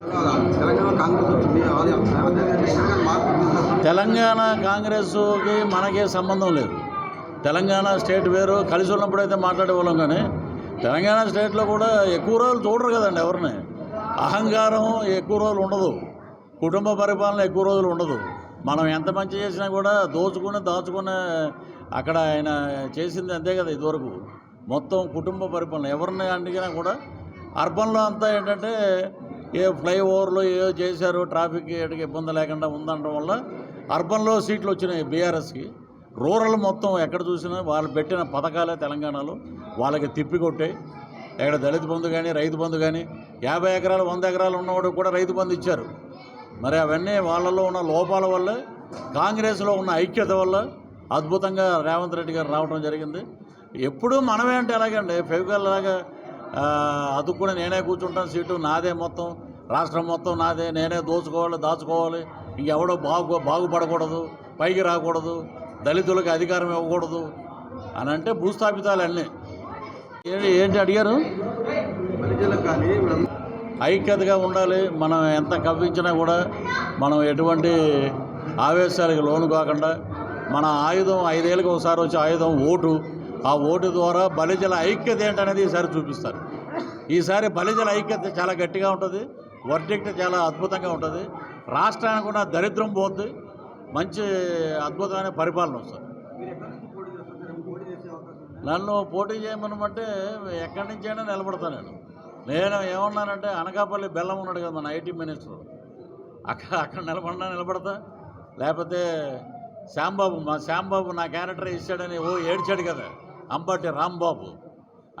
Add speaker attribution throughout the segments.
Speaker 1: తెలంగాణ తెలంగాణ
Speaker 2: కాంగ్రెస్కి మనకే సంబంధం లేదు. తెలంగాణ స్టేట్ వేరు కలిసి ఉన్నప్పుడు అయితే మాట్లాడేవాళ్ళం కానీ తెలంగాణ స్టేట్లో కూడా ఎక్కువ రోజులు చూడరు కదండి ఎవరిని. అహంకారం ఎక్కువ రోజులు ఉండదు. కుటుంబ పరిపాలన ఎక్కువ రోజులు ఉండదు. మనం ఎంత మంచి చేసినా కూడా దోచుకుని దాచుకునే అక్కడ ఆయన చేసింది అంతే కదా ఇదివరకు. మొత్తం కుటుంబ పరిపాలన ఎవరిని అడిగినా కూడా అర్బన్లో అంతా ఏంటంటే ఏ ఫ్లైఓవర్లు ఏదో చేశారు ట్రాఫిక్ ఏటికి ఇబ్బంది లేకుండా ఉందనడం వల్ల అర్బన్లో సీట్లు వచ్చినాయి బీఆర్ఎస్కి. రూరల్ మొత్తం ఎక్కడ చూసినా వాళ్ళు పెట్టిన పథకాలే తెలంగాణలో వాళ్ళకి తిప్పికొట్టాయి ఎక్కడ దళిత బంధు కానీ రైతు బంధు కానీ యాభై ఎకరాలు వంద ఎకరాలు ఉన్నవాడు కూడా రైతు బంధు ఇచ్చారు. మరి అవన్నీ వాళ్ళలో ఉన్న లోపాల వల్ల కాంగ్రెస్లో ఉన్న ఐక్యత వల్ల అద్భుతంగా రేవంత్ రెడ్డి గారు రావడం జరిగింది. ఎప్పుడూ మనమే అంటే ఎలాగండి ఫెవికల్ లాగా అది కూడా నేనే కూర్చుంటాను. సీటు నాదే మొత్తం. రాష్ట్రం మొత్తం నాదే. నేనే దోచుకోవాలి దాచుకోవాలి. ఇంకెవడో బాగు బాగుపడకూడదు పైకి రాకూడదు దళితులకు అధికారం ఇవ్వకూడదు అని అంటే భూస్థాపితాలు అన్నీ. ఏంటి అడిగారు? ఐక్యతగా ఉండాలి. మనం ఎంత కవ్వించినా కూడా మనం ఎటువంటి ఆవేశాలకు లోను కాకుండా మన ఆయుధం ఐదేళ్ళకి ఒకసారి వచ్చే ఆయుధం ఓటు. ఆ ఓటు ద్వారా బలిజల ఐక్యత ఏంటనేది ఈసారి చూపిస్తారు. ఈసారి బలిజల ఐక్యత చాలా గట్టిగా ఉంటుంది. వర్డిక్ట్ చాలా అద్భుతంగా ఉంటుంది. రాష్ట్రానికి కూడా దరిద్రం పోద్ది. మంచి అద్భుతమైన పరిపాలన వస్తుంది. నన్ను పోటీ చేయమనమంటే ఎక్కడి నుంచైనా నిలబడతాను నేను. నేను ఏమన్నానంటే అనకాపల్లి బెల్లం ఉన్నాడు కదా మన ఐటీ మినిస్టర్. అక్కడ అక్కడ నిలబడినా నిలబడతా. లేకపోతే శ్యాంబాబు మా శ్యాంబాబు నా క్యారెక్టర్ ఇచ్చాడని ఓ ఏడ్చాడు కదా. అంబటి రాంబాబు.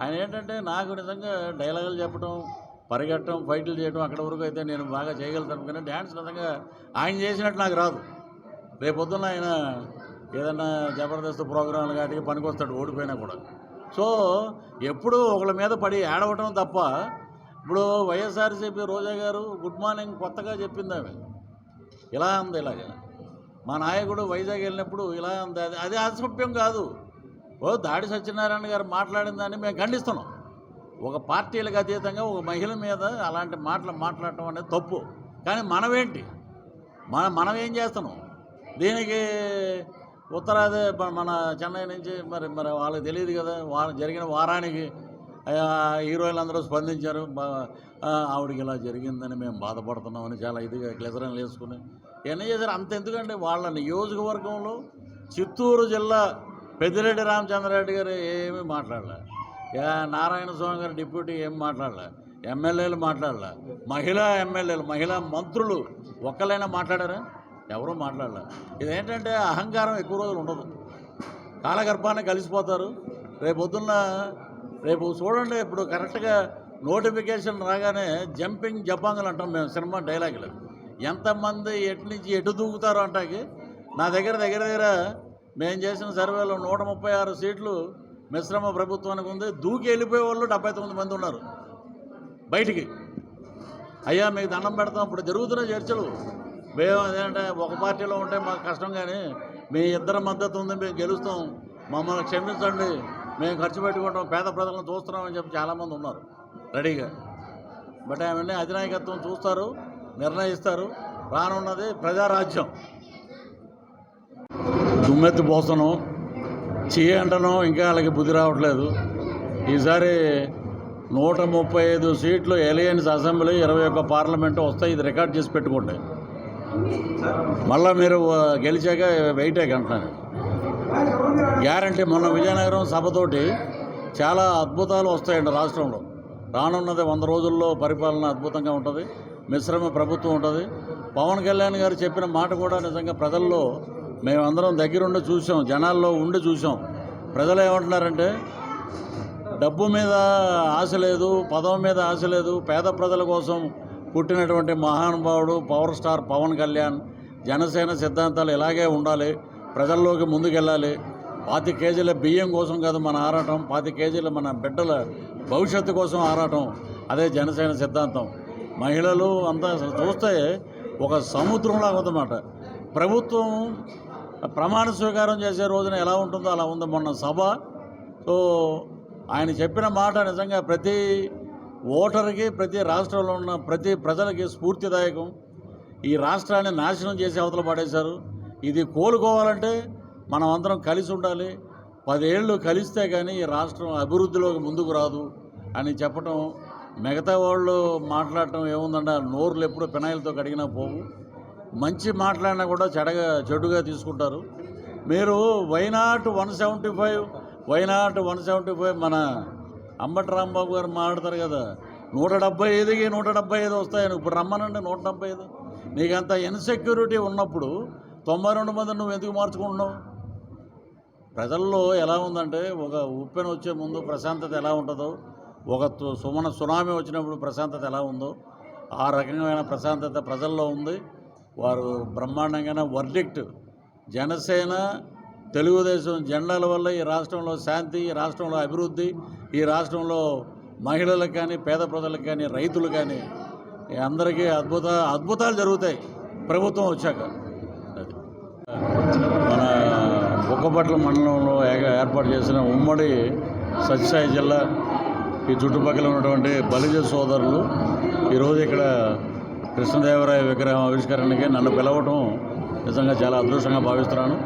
Speaker 2: ఆయన ఏంటంటే నాకు నిజంగా డైలాగులు చెప్పడం పరిగెట్టడం ఫైట్లు చేయడం అక్కడ వరకు అయితే నేను బాగా చేయగలుగుతాను. కానీ డ్యాన్స్ నిజంగా ఆయన చేసినట్టు నాకు రాదు. రేపొద్దున ఆయన ఏదన్నా జబర్దస్త్ ప్రోగ్రాంలు కాటికి పనికొస్తాడు ఓడిపోయినా కూడా. సో ఎప్పుడు ఒకళ్ళ మీద పడి ఏడవటం తప్ప ఇప్పుడు వైఎస్ఆర్సీపీ రోజా గారు గుడ్ మార్నింగ్ కొత్తగా చెప్పింది ఆమె. ఇలా ఉంది ఇలాగా. మా నాయకుడు వైజాగ్ వెళ్ళినప్పుడు ఇలా ఉంది అది అది అసభ్యం కాదు. ఓ దాడి సత్యనారాయణ గారు మాట్లాడిన దాన్ని మేము ఖండిస్తున్నాం. ఒక పార్టీలకు అతీతంగా ఒక మహిళ మీద అలాంటి మాటలు మాట్లాడటం అనేది తప్పు. కానీ మనమేంటి? మన మనం ఏం చేస్తున్నాం? దీనికి ఉత్తరాది మన- చెన్నై నుంచి మరి మరి వాళ్ళకి తెలియదు కదా. వారం జరిగిన వారానికి ఆ, హీరోయిన్లు అందరూ స్పందించారు. ఆవిడకి ఇలా జరిగిందని మేము బాధపడుతున్నామని చాలా ఇదిగా గ్లెజరన్లు వేసుకుని. ఏం చేశారు. అంత ఎందుకంటే వాళ్ళ నియోజకవర్గంలో చిత్తూరు జిల్లా పెద్దిరెడ్డి రామచంద్రారెడ్డి గారు ఏమీ మాట్లాడలే. నారాయణ స్వామి గారు డిప్యూటీ ఏం మాట్లాడలే. ఎమ్మెల్యేలు మాట్లాడలే. మహిళా ఎమ్మెల్యేలు మహిళా మంత్రులు ఒక్కలైనా మాట్లాడారా? ఎవరూ మాట్లాడలే. ఇదేంటంటే అహంకారం ఎక్కువ రోజులు ఉండదు. కాలగర్భాన్ని కలిసిపోతారు. రేపు పొద్దున్న రేపు చూడండి ఇప్పుడు కరెక్ట్గా నోటిఫికేషన్ రాగానే జంపింగ్ జపాంగులు అంటాం మేము సినిమా డైలాగులు. ఎంతమంది ఎటు నుంచి ఎటు దూకుతారో అంటాకి? నా దగ్గర దగ్గర దగ్గర మేము చేసిన సర్వేలో నూట ముప్పై ఆరు సీట్లు మిశ్రమ ప్రభుత్వానికి ఉంది. దూకి వెళ్ళిపోయే వాళ్ళు డెబ్బై తొమ్మిది మంది ఉన్నారు బయటికి. అయ్యా మీకు దండం పెడతాం. ఇప్పుడు జరుగుతున్న చర్చలు. మేము అదేంటే ఒక పార్టీలో ఉంటే మాకు కష్టం కానీ మీ ఇద్దరి మద్దతు ఉంది మేము గెలుస్తాం. మమ్మల్ని క్షమించండి. మేము ఖర్చు పెట్టుకుంటాం. పేద ప్రజలను చూస్తున్నామని చెప్పి చాలామంది ఉన్నారు రెడీగా. బట్ అవన్నీ అధినాయకత్వం చూస్తారు నిర్ణయిస్తారు. రానున్నది ప్రజారాజ్యం. దుమ్మెత్తి పోస్తాను చేయి అంటను ఇంకా వాళ్ళకి బుద్ధి రావట్లేదు. ఈసారి నూట ముప్పై ఐదు సీట్లు ఎలియన్స్ అసెంబ్లీ ఇరవై ఒక్క పార్లమెంటు వస్తాయి. ఇది రికార్డ్ చేసి పెట్టుకోండి. మళ్ళీ మీరు గెలిచాక వెయిటే అంటున్నాను గ్యారంటీ మొన్న విజయనగరం సభతోటి చాలా అద్భుతాలు వస్తాయండి రాష్ట్రంలో. రానున్నది వంద రోజుల్లో పరిపాలన అద్భుతంగా ఉంటుంది. మిశ్రమ ప్రభుత్వం ఉంటుంది. పవన్ కళ్యాణ్ గారు చెప్పిన మాట కూడా నిజంగా ప్రజల్లో మేమందరం దగ్గరుండి చూసాం జనాల్లో ఉండి చూసాం. ప్రజలు ఏమంటున్నారంటే డబ్బు మీద ఆశ లేదు పదవి మీద ఆశ లేదు పేద ప్రజల కోసం పుట్టినటువంటి మహానుభావుడు పవర్ స్టార్ పవన్ కళ్యాణ్ జనసేన సిద్ధాంతాలు ఇలాగే ఉండాలి ప్రజల్లోకి ముందుకెళ్ళాలి. పాతి కేజీల బియ్యం కోసం కాదు మన ఆరాటం పాతి కేజీల మన బిడ్డల భవిష్యత్తు కోసం ఆరాటం అదే జనసేన సిద్ధాంతం. మహిళలు అంతా చూస్తే ఒక సముద్రంలాగా ఉందన్నమాట. ప్రభుత్వం ప్రమాణ స్వీకారం చేసే రోజున ఎలా ఉంటుందో అలా ఉంది మొన్న సభ. సో ఆయన చెప్పిన మాట నిజంగా ప్రతి ఓటర్కి ప్రతి రాష్ట్రంలో ఉన్న ప్రతి ప్రజలకి స్ఫూర్తిదాయకం. ఈ రాష్ట్రాన్ని నాశనం చేసి అవతల పడేశారు. ఇది కోలుకోవాలంటే మనం అందరం కలిసి ఉండాలి. పదేళ్ళు కలిస్తే కానీ ఈ రాష్ట్రం అభివృద్ధిలోకి ముందుకు రాదు అని చెప్పటం మిగతా వాళ్ళు మాట్లాడటం ఏముందంటే నోరులు ఎప్పుడు పెనాయిలతో కడిగినా పోవు. మంచి మాట్లాడినా కూడా చెడగా చెడుగా తీసుకుంటారు. మీరు why not one seventy five why not one seventy five మన అంబటి రాంబాబు గారు మాట్లాడతారు కదా. నూట డెబ్బై ఐదుకి నూట డెబ్బై ఐదు వస్తాయని. ఇప్పుడు రమ్మనండి నూట డెబ్బై ఐదు. నీకంత ఇన్సెక్యూరిటీ ఉన్నప్పుడు తొంభై రెండు మంది నువ్వు ఎందుకు మార్చుకుంటున్నావు? ప్రజల్లో ఎలా ఉందంటే ఒక ఉప్పెన వచ్చే ముందు ప్రశాంతత ఎలా ఉంటుందో ఒక తు- సుమన సునామీ వచ్చినప్పుడు ప్రశాంతత ఎలా ఉందో ఆ రకమైన ప్రశాంతత ప్రజల్లో ఉంది. వారు బ్రహ్మాండంగానే వర్డిక్ట్. జనసేన తెలుగుదేశం జెండాల వల్ల ఈ రాష్ట్రంలో శాంతి ఈ రాష్ట్రంలో అభివృద్ధి ఈ రాష్ట్రంలో మహిళలకు కానీ పేద ప్రజలకు కానీ రైతులు కానీ అందరికీ అద్భుత అద్భుతాలు జరుగుతాయి ప్రభుత్వం వచ్చాక. అది. మన బుక్కపట్ల మండలంలో ఏర్పాటు చేసిన ఉమ్మడి సత్యసాయి జిల్లా ఈ చుట్టుపక్కల ఉన్నటువంటి బలిజ సోదరులు ఈరోజు ఇక్కడ కృష్ణదేవరాయ విగ్రహం ఆవిష్కరణకి నన్ను పిలవటం నిజంగా చాలా అదృష్టంగా భావిస్తున్నాను.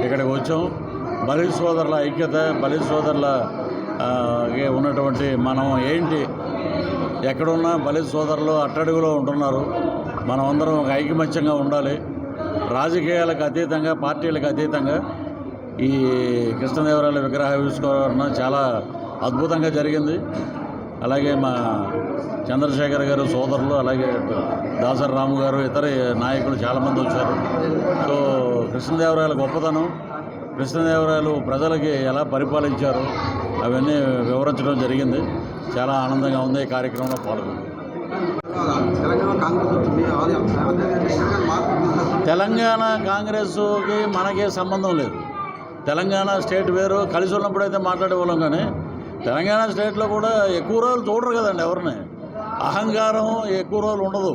Speaker 2: ఇక్కడికి వచ్చాం. బలి సోదరుల ఐక్యత బలి సోదరుల ఉన్నటువంటి మనం ఏంటి? ఎక్కడున్నా బలి సోదరులు అట్టడుగులో ఉంటున్నారు. మనం అందరం ఒక ఐకమత్యంగా ఉండాలి. రాజకీయాలకు అతీతంగా పార్టీలకు అతీతంగా ఈ కృష్ణదేవరాయల విగ్రహావిష్కరణ చాలా అద్భుతంగా జరిగింది. అలాగే మా చంద్రశేఖర్ గారు సోదరులు అలాగే దాసరి రాము గారు ఇతర నాయకులు చాలామంది వచ్చారు. సో కృష్ణదేవరాయల గొప్పతనం కృష్ణదేవరాయలు ప్రజలకి ఎలా పరిపాలించారు అవన్నీ వివరించడం జరిగింది. చాలా ఆనందంగా ఉంది ఈ కార్యక్రమంలో పాల్గొంది
Speaker 1: తెలంగాణ
Speaker 2: కాంగ్రెస్కి మనకే సంబంధం లేదు. తెలంగాణ స్టేట్ వేరు కలిసి ఉన్నప్పుడైతే మాట్లాడేవాళ్ళం కానీ తెలంగాణ స్టేట్లో కూడా ఎక్కువ రోజులు చూడరు కదండి ఎవరిని. అహంకారం ఎక్కువ రోజులు ఉండదు.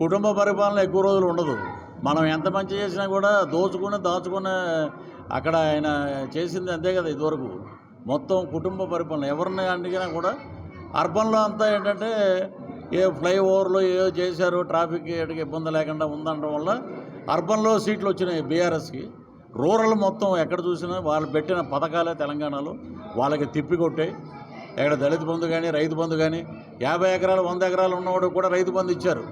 Speaker 2: కుటుంబ పరిపాలన ఎక్కువ రోజులు ఉండదు. మనం ఎంత మంచి చేసినా కూడా దోచుకుని దాచుకుని అక్కడ ఆయన చేసింది అంతే కదా ఇదివరకు. మొత్తం కుటుంబ పరిపాలన ఎవరిని అడిగినా కూడా అర్బన్లో అంతా ఏంటంటే ఏ ఫ్లైఓవర్లు ఏ చేశారు ట్రాఫిక్ ఇబ్బంది లేకుండా ఉందనడం వల్ల అర్బన్లో సీట్లు వచ్చినాయి బీఆర్ఎస్కి. రూరల్ మొత్తం ఎక్కడ చూసినా వాళ్ళు పెట్టిన పథకాలే తెలంగాణలో. వాళ్ళకి తిప్పికొట్టాయి ఎక్కడ దళిత బంధు కానీ రైతు బంధు కానీ యాభై ఎకరాలు వంద ఎకరాలు ఉన్నవాడు కూడా రైతు బంధు ఇచ్చారు.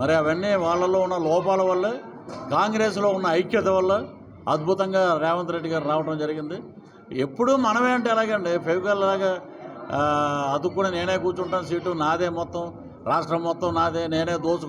Speaker 2: మరి అవన్నీ వాళ్ళలో ఉన్న లోపాల వల్ల కాంగ్రెస్లో ఉన్న ఐక్యత వల్ల అద్భుతంగా రేవంత్ రెడ్డి గారు రావడం జరిగింది. ఎప్పుడూ మనమే అంటే ఎలాగండి? ఫెవికల్ లాగా అతుక్కుని నేనే కూర్చుంటాను సీటు నాదే మొత్తం రాష్ట్రం మొత్తం నాదే నేనే దోచు